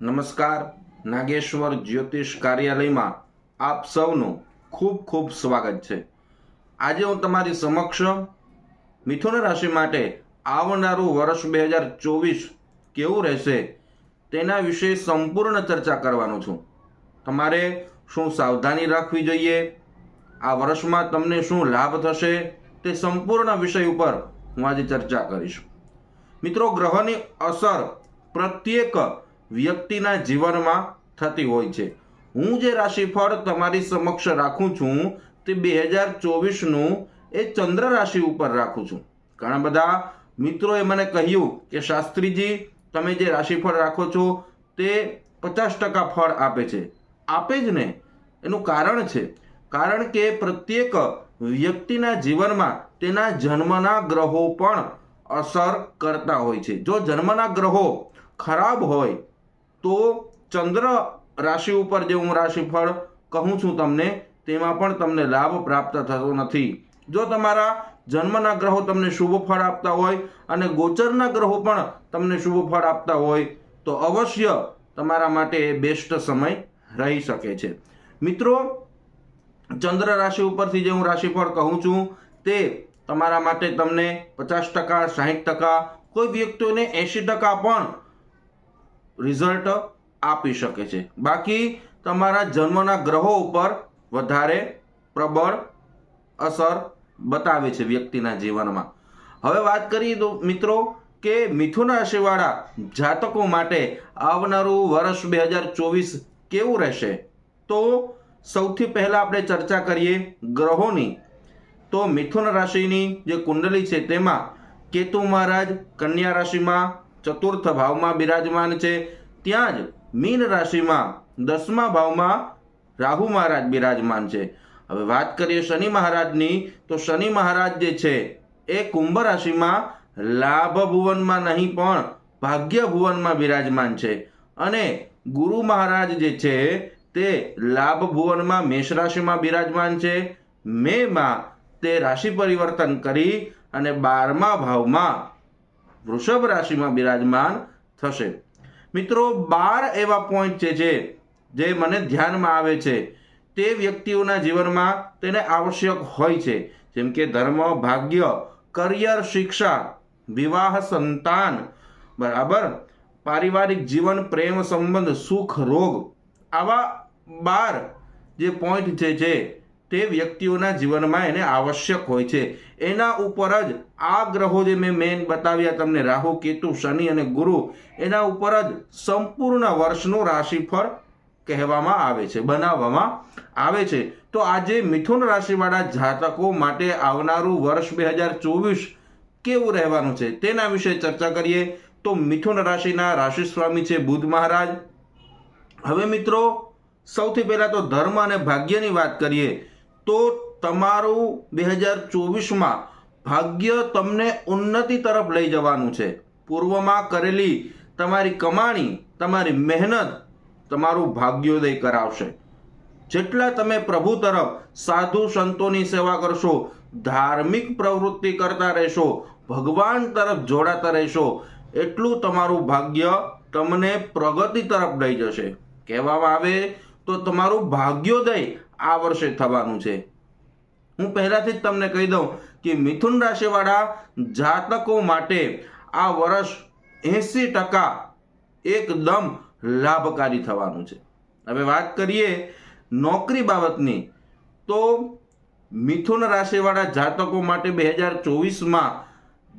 નમસ્કાર, નાગેશ્વર જ્યોતિષ કાર્યાલયમાં આપ સૌનું ખૂબ ખૂબ સ્વાગત છે. આજે હું તમારી સમક્ષ મિથુન રાશિ માટે આવનારું વર્ષ બે હજાર ચોવીસ કેવું રહેશે તેના વિશે સંપૂર્ણ ચર્ચા કરવાનો છું. તમારે શું સાવધાની રાખવી જોઈએ? આ વર્ષમાં તમને શું લાભ થશે? તે સંપૂર્ણ વિષય ઉપર હું આજે ચર્ચા કરીશ. મિત્રો, ગ્રહોની અસર પ્રત્યેક વ્યક્તિના જીવનમાં થતી હોય છે. હું જે રાશિફળ તમારી સમક્ષ રાખું છું, તે બે હજાર ચોવીસનું એ ચંદ્ર રાશિ ઉપર રાખું છું. ઘણા બધા મિત્રોએ મને કહ્યું કે, શાસ્ત્રીજી, તમે જે રાશિફળ રાખો છો, તે પચાસ ટકા ફળ આપે છે. આપે જ ને? એનું કારણ છે. કારણ કે પ્રત્યેક વ્યક્તિના જીવનમાં તેના જન્મના ગ્રહો પણ અસર કરતા હોય છે. જો જન્મના ગ્રહો ખરાબ હોય તો ચંદ્ર રાશિ ઉપર જે હું રાશિફળ કહું છું તમને, તેમાં પણ તમને લાભ પ્રાપ્ત થતો નથી. જો તમારા જન્મના ગ્રહો તમને શુભ ફળ આપતા હોય અને ગોચરના ગ્રહો પણ તમને શુભ ફળ આપતા હોય, તો અવશ્ય તમારા માટે એ બેસ્ટ સમય રહી શકે છે. મિત્રો, ચંદ્ર રાશિ ઉપરથી જે હું રાશિફળ કહું છું, તે તમારા માટે તમને પચાસ ટકા, સાહીઠ ટકા, કોઈ વ્યક્તિઓને એંશી ટકા પણ રિઝલ્ટ આપી શકે છે. બાકી તમારા જન્મના ગ્રહો ઉપર વધારે પ્રબળ અસર બતાવે છે વ્યક્તિના જીવનમાં. હવે વાત કરીએ તો મિત્રો કે મિથુન રાશિવાળા જાતકો માટે આવનારું વર્ષ બે હજાર ચોવીસ કેવું રહેશે? તો સૌથી પહેલાં આપણે ચર્ચા કરીએ ગ્રહોની. તો મિથુન રાશિની જે કુંડલી છે તેમાં કેતુ મહારાજ કન્યા રાશિમાં ચતુર્થ ભાવમાં બિરાજમાન છે. ત્યાં જ મીન રાશિમાં દસમા ભાવમાં રાહુ મહારાજ બિરાજમાન છે. હવે વાત કરીએ શનિ મહારાજની, તો શનિ મહારાજ જે છે, એ કુંભ રાશિમાં લાભ ભુવનમાં નહીં, પણ ભાગ્ય ભુવનમાં બિરાજમાન છે. અને ગુરુ મહારાજ જે છે, તે લાભ ભુવનમાં મેષ રાશિમાં બિરાજમાન છે. મેમાં તે રાશિ પરિવર્તન કરી અને બારમા ભાવમાં વૃષભ રાશિમાં બિરાજમાન થશે. મિત્રો, બાર એવા પોઈન્ટ છે જે જે મને ધ્યાનમાં આવે છે. તે વ્યક્તિઓના જીવનમાં તેને આવશ્યક હોય છે. જેમ કે ધર્મ, ભાગ્ય, કરિયર, શિક્ષા, વિવાહ, સંતાન, બરાબર? પારિવારિક જીવન, પ્રેમ, સંબંધ, સુખ, રોગ. આવા બાર જે પોઈન્ટ છે જે તે વ્યક્તિઓના જીવનમાં એને આવશ્યક હોય છે. એના ઉપર જ આ ગ્રહો જે મેં મેન બતાવ્યા તમને, રાહુ, કેતુ, શનિ અને ગુરુ, એના ઉપર જ સંપૂર્ણ વર્ષનું રાશિફળ કહેવામાં આવે છે, બનાવવામાં આવે છે. તો આજે મિથુન રાશિવાળા જાતકો માટે આવનારું વર્ષ બે હજાર ચોવીસ કેવું રહેવાનું છે? તેના વિશે ચર્ચા કરીએ. તો મિથુન રાશિના રાશિ સ્વામી છે બુધ મહારાજ. હવે મિત્રો, સૌથી પહેલાં તો ધર્મ અને ભાગ્યની વાત કરીએ. તો તમારું બે હજાર ચોવીસમાં ભાગ્ય તમને ઉન્નતિ તરફ લઈ જવાનું છે. પૂર્વમાં કરેલી તમારી કમાણી, તમારી મહેનત તમારું ભાગ્યોદય કરાવશે. જેટલા તમે પ્રભુ તરફ સાધુ સંતોની સેવા કરશો, ધાર્મિક પ્રવૃત્તિ કરતા રહેશો, ભગવાન તરફ જોડાતા રહેશો, એટલું તમારું ભાગ્ય તમને પ્રગતિ તરફ લઈ જશે. કહેવામાં આવે તો તમારું ભાગ્યોદય આ વર્ષે થવાનું છે. હું પહેલાથી જ તમને કહી દઉં કે મિથુન રાશિવાળા જાતકો માટે આ વર્ષ એંસી ટકા એકદમ લાભકારી થવાનું છે. હવે વાત કરીએ નોકરી બાબતની, તો મિથુન રાશિવાળા જાતકો માટે બે હજાર ચોવીસમાં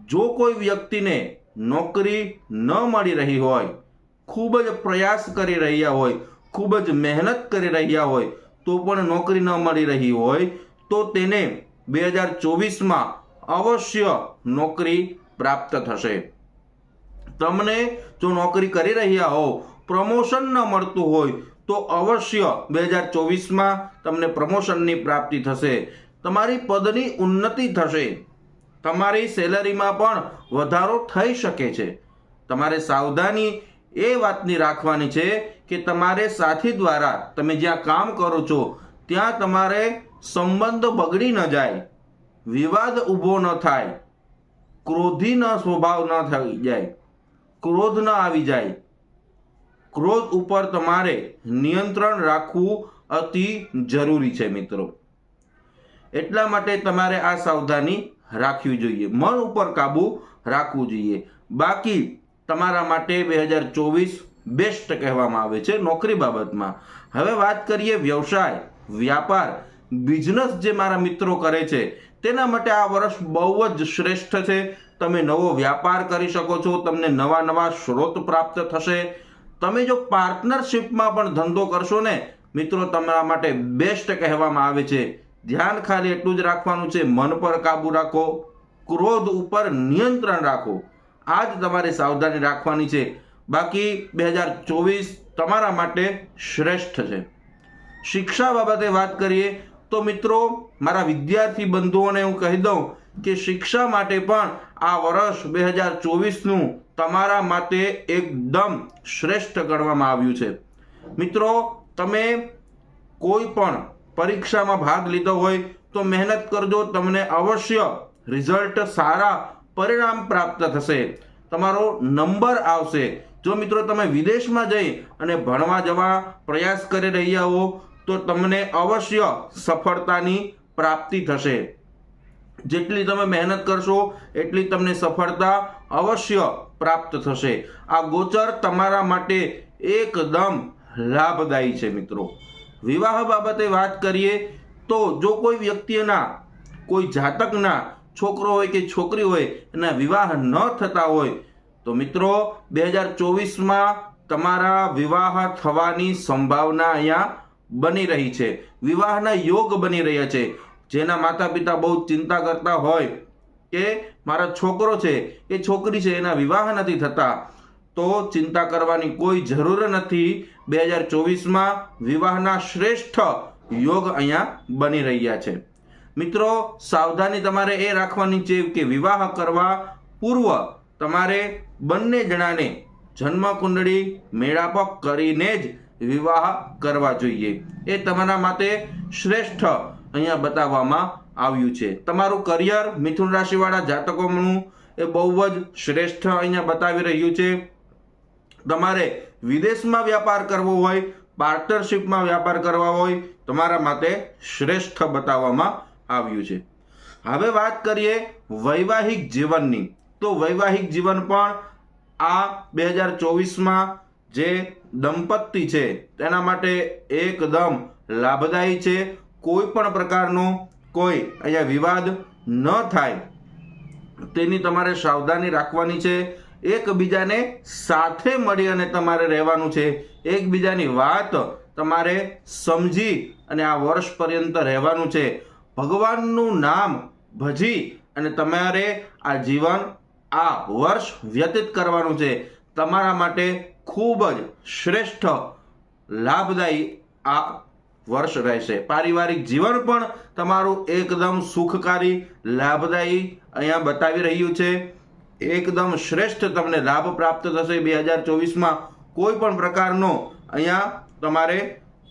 જો કોઈ વ્યક્તિને નોકરી ન મળી રહી હોય, ખૂબ જ પ્રયાસ કરી રહ્યા હોય, ખૂબ જ મહેનત કરી રહ્યા હોય તો પણ નોકરી ન મળી રહી હોય તો તેને બે હજાર ચોવીસમાં અવશ્ય નોકરી પ્રાપ્ત થશે. તમને જો નોકરી કરી રહ્યા હો પ્રમોશન ન મળતું હોય, તો અવશ્ય બે હજાર ચોવીસમાં તમને પ્રમોશનની પ્રાપ્તિ થશે. તમારી પદની ઉન્નતિ થશે. તમારી સેલરીમાં પણ વધારો થઈ શકે છે. તમારે સાવધાની એ વાતની રાખવાની છે કે તમારે સાથી દ્વારા તમે જ્યાં કામ કરો છો, ત્યાં તમારે સંબંધ બગડી ન જાય, વિવાદ ઊભો ન થાય ક્રોધી ન સ્વભાવ ન થઈ જાય, ક્રોધ ન આવી જાય. ક્રોધ ઉપર તમારે નિયંત્રણ રાખવું અતિ જરૂરી છે મિત્રો. એટલા માટે તમારે આ સાવધાની રાખવી જોઈએ. મન ઉપર કાબુ રાખવું જોઈએ. બાકી તમારા માટે બે હજાર ચોવીસ બેસ્ટ કહેવામાં આવે છે નોકરી બાબતમાં. હવે વાત કરીએ વ્યવસાય, વ્યાપાર બિઝનેસ જે મારા મિત્રો કરે છે, તેના માટે આ વર્ષ બહુ જ શ્રેષ્ઠ છે. તમે નવો વ્યાપાર કરી શકો છો, તમને નવા નવા સ્ત્રોત પ્રાપ્ત થશે. તમે જો પાર્ટનરશિપમાં પણ ધંધો કરશો ને, મિત્રો તમારા માટે બેસ્ટ કહેવામાં આવે છે. ધ્યાન ખાલી એટલું જ રાખવાનું છે, મન પર કાબુ રાખો, ક્રોધ ઉપર નિયંત્રણ રાખો. આ જ તમારે સાવધાની રાખવાની છે. બાકી બે હજાર ચોવીસ તમારા માટે શ્રેષ્ઠ છે. શિક્ષા બાબતે વાત કરીએ તો મિત્રો, મારા વિદ્યાર્થી બંધુઓને હું કહી દઉં કે શિક્ષા માટે પણ આ વર્ષ બે હજાર ચોવીસનું તમારા માટે એકદમ શ્રેષ્ઠ ગણવામાં આવ્યું છે. મિત્રો, તમે કોઈ પણ પરીક્ષામાં ભાગ લીધો હોય તો મહેનત કરજો, તમને અવશ્ય રિઝલ્ટ સારા પરિણામ પ્રાપ્ત થશે. તમારો નંબર આવશે. જો મિત્રો તમે વિદેશમાં જઈ અને ભણવા જવા પ્રયાસ કરી રહ્યા હો, તો તમને અવશ્ય સફળતાની પ્રાપ્તિ થશે. જેટલી તમે મહેનત કરશો, એટલી તમને સફળતા અવશ્ય પ્રાપ્ત થશે. આ ગોચર તમારા માટે એકદમ લાભદાયી છે મિત્રો. વિવાહ બાબતે વાત કરીએ તો જો કોઈ વ્યક્તિના, કોઈ જાતકના છોકરો હોય કે છોકરી હોય એના વિવાહ ન થતા હોય, તો મિત્રો બે હજાર ચોવીસમાં તમારા વિવાહ થવાની સંભાવના અહીંયા બની રહી છે. વિવાહના યોગ બની રહ્યા છે. જેના માતા પિતા બહુ ચિંતા કરતા હોય કે મારા છોકરો છે, એ છોકરી છે, એના વિવાહ નથી થતા, તો ચિંતા કરવાની કોઈ જરૂર નથી. બે હજાર ચોવીસમાં વિવાહના શ્રેષ્ઠ યોગ અહીંયા બની રહ્યા છે. મિત્રો, સાવધાની તમારે એ રાખવાની છે કે વિવાહ કરવા પૂર્વ તમારે બંને જણાને જન્મ કુંડળી મેળાપક કરીને જ વિવાહ કરવા જોઈએ. એ તમારા માટે શ્રેષ્ઠ અહીંયા બતાવવામાં આવ્યું છે. તમારું કરિયર મિથુન રાશિવાળા જાતકોનું એ બહુ જ શ્રેષ્ઠ અહીંયા બતાવી રહ્યું છે. તમારે વિદેશમાં વ્યાપાર કરવો હોય, પાર્ટનરશિપમાં વ્યાપાર કરવા હોય, તમારા માટે શ્રેષ્ઠ બતાવવામાં આવ્યું છે. હવે વાત કરીએ વૈવાહિક જીવનની. તો વૈવાહિક જીવન પણ આ બે હજાર ચોવીસમાં જે દંપતી છે, તેના માટે એકદમ લાભદાયી છે. કોઈ પણ પ્રકારનો કોઈ અહીંયા વિવાદ ન થાય. તેની તમારે સાવધાની રાખવાની છે. એકબીજાને સાથે મળી અને તમારે રહેવાનું છે. એકબીજાની વાત તમારે સમજી અને આ વર્ષ પર્યંત રહેવાનું છે. ભગવાનનું નામ ભજી અને તમારે આ જીવન આ વર્ષ વ્યતીત કરવાનું છે. તમારા માટે ખૂબ જ શ્રેષ્ઠ, લાભદાયી આ વર્ષ રહેશે. પારિવારિક જીવન પણ તમારું એકદમ સુખકારી, લાભદાયી અહીંયા બતાવી રહ્યું છે. એકદમ શ્રેષ્ઠ તમને લાભ પ્રાપ્ત થશે બે હજાર ચોવીસમાં. કોઈ પણ પ્રકારનો અહીંયા તમારે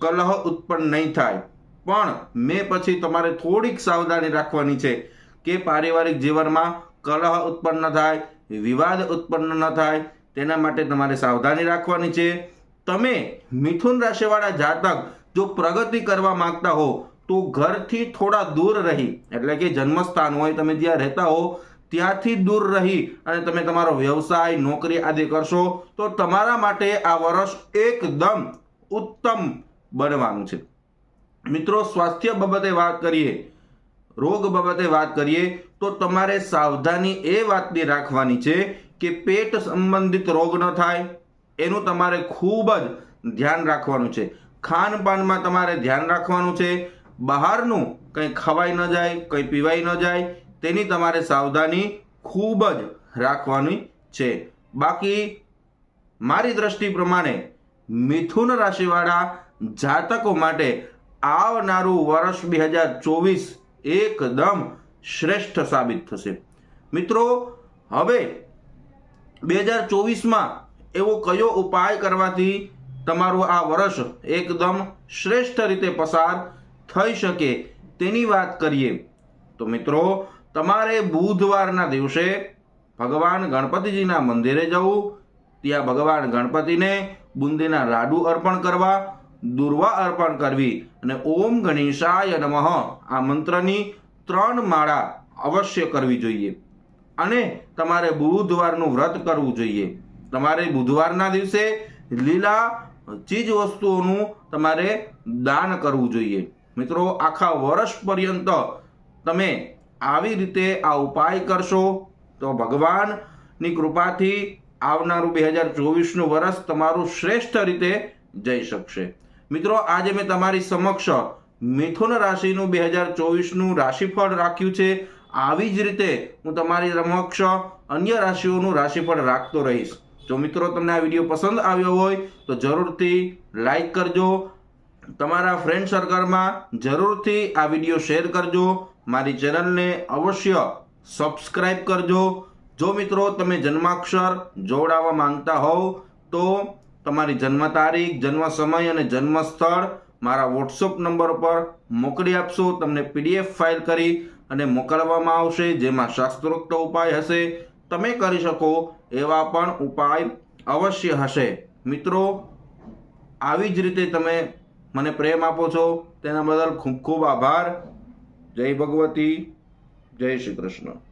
કલહ ઉત્પન્ન નહીં થાય. પણ મેં પછી તમારે થોડીક સાવધાની રાખવાની છે કે પારિવારિક જીવનમાં કલહ ઉત્પન્ન થાય, વિવાદ ઉત્પન્ન ન થાય, તેના માટે તમારે સાવધાની રાખવાની છે. તમે મિથુન રાશિવાળા જાતક જો પ્રગતિ કરવા માંગતા હો, તો ઘરથી થોડા દૂર રહી, એટલે કે જન્મસ્થાન હોય, તમે જ્યાં રહેતા હો, ત્યાંથી દૂર રહી અને તમે તમારો વ્યવસાય, નોકરી આદિ કરશો, તો તમારા માટે આ વર્ષ એકદમ ઉત્તમ બનવાનું છે. મિત્રો, સ્વાસ્થ્ય બાબતે વાત કરીએ, રોગ બાબતે વાત કરીએ, તો તમારે સાવધાની એ વાતની રાખવાની છે કે પેટ સંબંધિત રોગ ન થાય, એનું તમારે ખૂબ જ ધ્યાન રાખવાનું છે. ખાનપાનમાં તમારે ધ્યાન રાખવાનું છે, બહારનું કંઈ ખવાઈ ન જાય, કંઈ પીવાઈ ન જાય, તેની તમારે સાવધાની ખૂબ જ રાખવાની છે. બાકી, મારી દ્રષ્ટિ પ્રમાણે, મિથુન રાશિવાળા જાતકો માટે આવનારું વર્ષ બે હજાર ચોવીસ એકદમ શ્રેષ્ઠ સાબિત થશે. મિત્રો, હવે બે હજાર ચોવીસમાં એવો કયો ઉપાય કરવાથી તમારું આ વર્ષ એકદમ શ્રેષ્ઠ રીતે પસાર થઈ શકે તેની વાત કરીએ. તો મિત્રો, તમારે બુધવારના દિવસે ભગવાન ગણપતિજીના મંદિરે જવું, ત્યાં ભગવાન ગણપતિને બુંદીના લાડુ અર્પણ કરવા દુર્વા અર્પણ કરવી અને ઓમ ગણેશાય નમઃ આ મંત્રની ત્રણ માળા અવશ્ય કરવી જોઈએ. અને તમારે બુધવારનું વ્રત કરવું જોઈએ. તમારે બુધવારના દિવસે લીલા ચીજ વસ્તુઓનું તમારે દાન કરવું જોઈએ. મિત્રો, આખા વર્ષ પર્યંત તમે આવી રીતે આ ઉપાય કરશો તો ભગવાનની કૃપાથી આવનારું બે હજાર ચોવીસનું વર્ષ તમારું શ્રેષ્ઠ રીતે જઈ શકશે. મિત્રો, આજે મેં તમારી સમક્ષ મિથુન રાશિનું બે હજાર ચોવીસનું રાશિફળ રાખ્યું છે. આવી જ રીતે હું તમારી સમક્ષ અન્ય રાશિઓનું રાશિફળ રાખતો રહીશ. જો મિત્રો તમને આ વીડિયો પસંદ આવ્યો હોય, તો જરૂરથી લાઈક કરજો. તમારા ફ્રેન્ડ સર્કલમાં જરૂરથી આ વીડિયો શેર કરજો. મારી ચેનલને અવશ્ય સબસ્ક્રાઈબ કરજો. જો મિત્રો તમે જન્માક્ષર જોડાવા માંગતા હોવ, તો તમારી જન્મ તારીખ જન્મ સમય અને જન્મ સ્થળ મારા વોટ્સઅપ નંબર પર મોકલી આપશો. તમને પીડીએફ ફાઇલ કરી અને મોકલવામાં આવશે, જેમાં શાસ્ત્રોક્ત ઉપાય હશે. તમે કરી શકો એવા પણ ઉપાય અવશ્ય હશે. મિત્રો, આવી જ રીતે તમે મને પ્રેમ આપો છો. તેના બદલ ખૂબ ખૂબ આભાર. જય ભગવતી. જય શ્રી કૃષ્ણ.